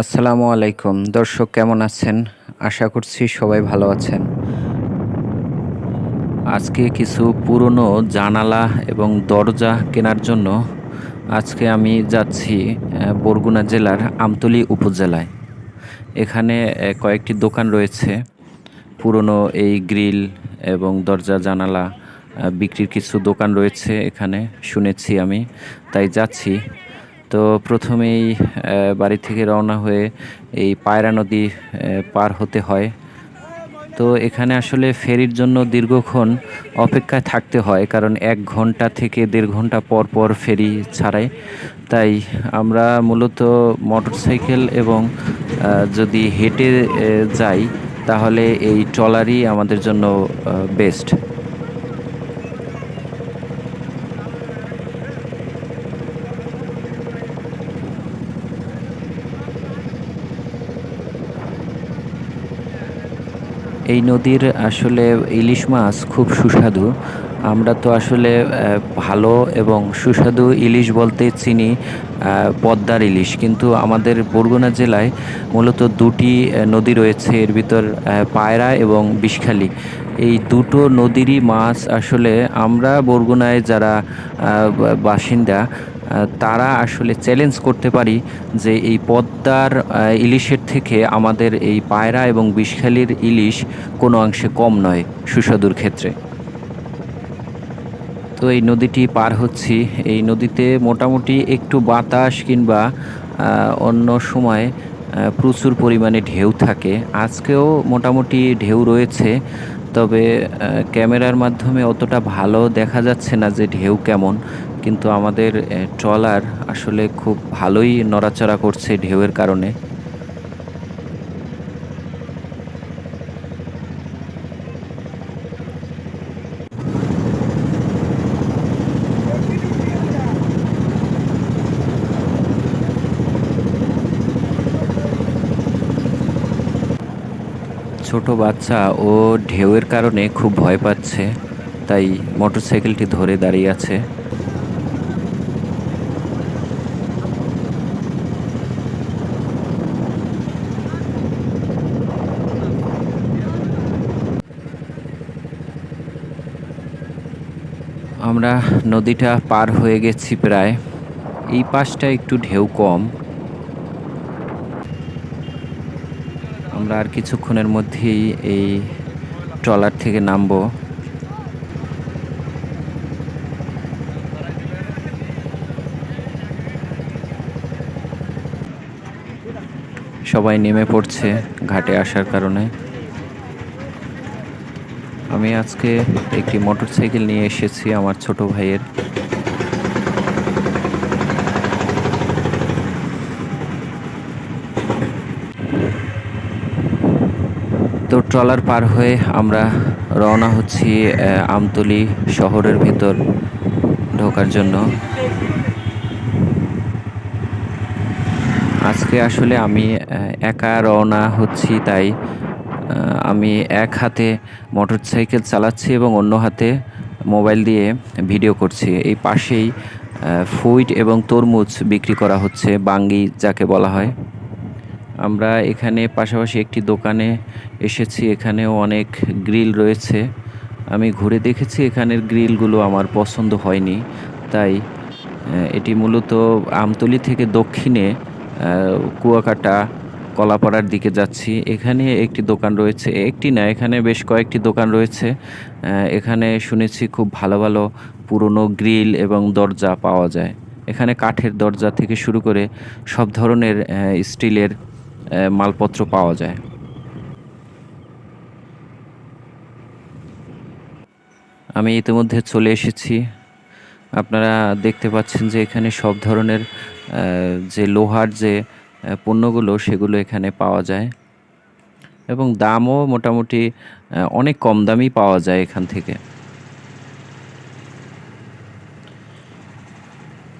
আসসালামু আলাইকুম। দর্শক, কেমন আছেন? আশা করছি সবাই ভালো আছেন। আজকে কিছু পুরনো জানালা এবং দরজা কেনার জন্য আজকে আমি যাচ্ছি বরগুনা জেলার আমতলী উপজেলায়। এখানে কয়েকটি দোকান রয়েছে। পুরনো এই গ্রিল এবং দরজা জানালা বিক্রির কিছু দোকান রয়েছে এখানে, শুনেছি আমি। তাই যাচ্ছি। তো প্রথমেই বাড়ি থেকে রওনা হয়ে এই পায়রা নদী পার হতে হয়। তো এখানে আসলে ফেরির জন্য দীর্ঘক্ষণ অপেক্ষায় থাকতে হয়, কারণ এক ঘণ্টা থেকে দেড় ঘণ্টা পর পর ফেরি ছাড়ায়। তাই আমরা মূলত মোটরসাইকেল এবং যদি হেঁটে যাই, তাহলে এই ট্রলারই আমাদের জন্য বেস্ট। এই নদীর আসলে ইলিশ মাছ খুব সুস্বাদু। আমরা তো আসলে ভালো এবং সুস্বাদু ইলিশ বলতে চিনি পদ্মার ইলিশ। কিন্তু আমাদের বরগুনা জেলায় মূলত দুটি নদী রয়েছে, এর ভিতর পায়রা এবং বিষখালী। এই দুটো নদীরই মাছ আসলে আমরা বরগুনায় যারা বাসিন্দা তারা আসলে চ্যালেঞ্জ করতে পারি যে এই পদ্মার ইলিশের থেকে আমাদের এই পায়রা এবং বিষখালীর ইলিশ কোনো অংশে কম নয় সুস্বাদুর ক্ষেত্রে। তো এই নদীটি পার হচ্ছি। এই নদীতে মোটামুটি একটু বাতাস কিংবা অন্য সময় প্রচুর পরিমাণে ঢেউ থাকে। আজকেও মোটামুটি ঢেউ রয়েছে, তবে ক্যামেরার মাধ্যমে অতটা ভালো দেখা যাচ্ছে না যে ঢেউ কেমন। কিন্তু আমাদের ট্রলার আসলে খুব ভালোই নড়াচড়া করছে ঢেউয়ের কারণে। ছোট বাচ্চা ও ঢেউয়ের কারণে খুব ভয় পাচ্ছে, তাই মোটরসাইকেলটি ধরে দাঁড়িয়ে আছে। আমরা নদীটা পার হয়ে গেছি প্রায়। এই পাশটা একটু ঢেউ কম। আমরা আর কিছুক্ষণের মধ্যেই এই ট্রলার থেকে নামবো। সবাই নেমে পড়ছে ঘাটে আসার কারণে। আমি আজকে একটি মোটরসাইকেল নিয়ে এসেছি আমার ছোট ভাইয়ের। তো ট্রলার পার হয়ে আমরা রওনা হচ্ছি আমতলি শহরের ভিতর ঢোকার জন্য। আজকে আসলে আমি একা রওনা হচ্ছি, তাই আমি এক হাতে মোটরসাইকেল চালাচ্ছি এবং অন্য হাতে মোবাইল দিয়ে ভিডিও করছি। এই পাশেই ফুইট এবং তরমুজ বিক্রি করা হচ্ছে, বাঙ্গি যাকে বলা হয়। আমরা এখানে পাশাপাশি একটি দোকানে এসেছি, এখানেও অনেক গ্রিল রয়েছে। আমি ঘুরে দেখেছি, এখানের গ্রিলগুলো আমার পছন্দ হয়নি। তাই এটি মূলত আমতলি থেকে দক্ষিণে কুয়াকাটা কলাপাড়ার দিকে যাচ্ছি। এখানে একটি দোকান রয়েছে। একটি না, এখানে বেশ কয়েকটি দোকান রয়েছে। এখানে শুনেছি খুব ভালো ভালো পুরনো গ্রিল এবং দরজা পাওয়া যায়। এখানে কাঠের দরজা থেকে শুরু করে সব ধরনের স্টিলের মালপত্র পাওয়া যায়। আমি ইতিমধ্যে চলে এসেছি। আপনারা দেখতে পাচ্ছেন যে এখানে সব ধরনের যে লোহার যে পণ্যগুলো সেগুলো এখানে পাওয়া যায়। এবং দামও মোটামুটি অনেক কম দামই পাওয়া যায় এখান থেকে।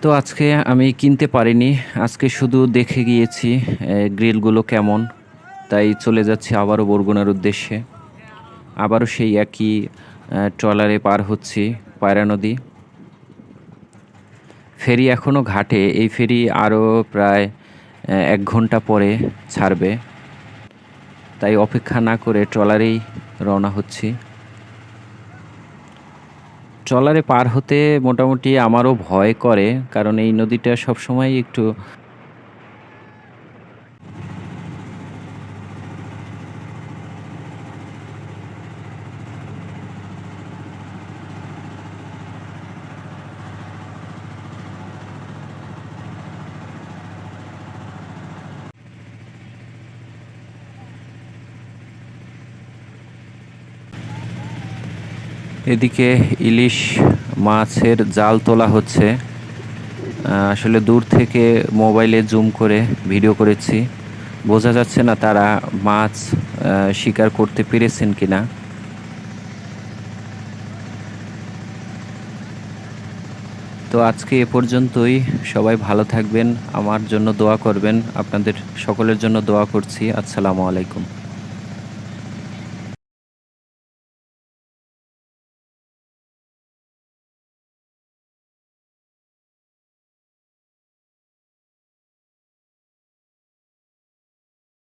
তো আজকে আমি কিনতে পারিনি। আজকে শুধু দেখে গিয়েছি গ্রিলগুলো কেমন। তাই চলে যাচ্ছি আবারও বরগুনার উদ্দেশ্যে। আবারও সেই একই ট্রলারে পার হচ্ছি, পায়রা নদী। ফেরি এখনও ঘাটে। এই ফেরি আরও প্রায় এক ঘণ্টা পরে ছাড়বে। তাই অপেক্ষা না করে ট্রলারেই রওনা হচ্ছি। ট্রলারে পার হতে মোটামুটি আমারও ভয় করে, কারণ এই নদীটা সবসময় একটু এদিকে ইলিশ মাছের জাল তোলা হচ্ছে। আসলে দূর থেকে মোবাইলে জুম করে ভিডিও করেছি। বোঝা যাচ্ছে না তারা মাছ শিকার করতে পেরেছেন কিনা। তো আজকে এ পর্যন্তই। সবাই ভালো থাকবেন, আমার জন্য দোয়া করবেন। আপনাদের সকলের জন্য দোয়া করছি। আসসালামু আলাইকুম।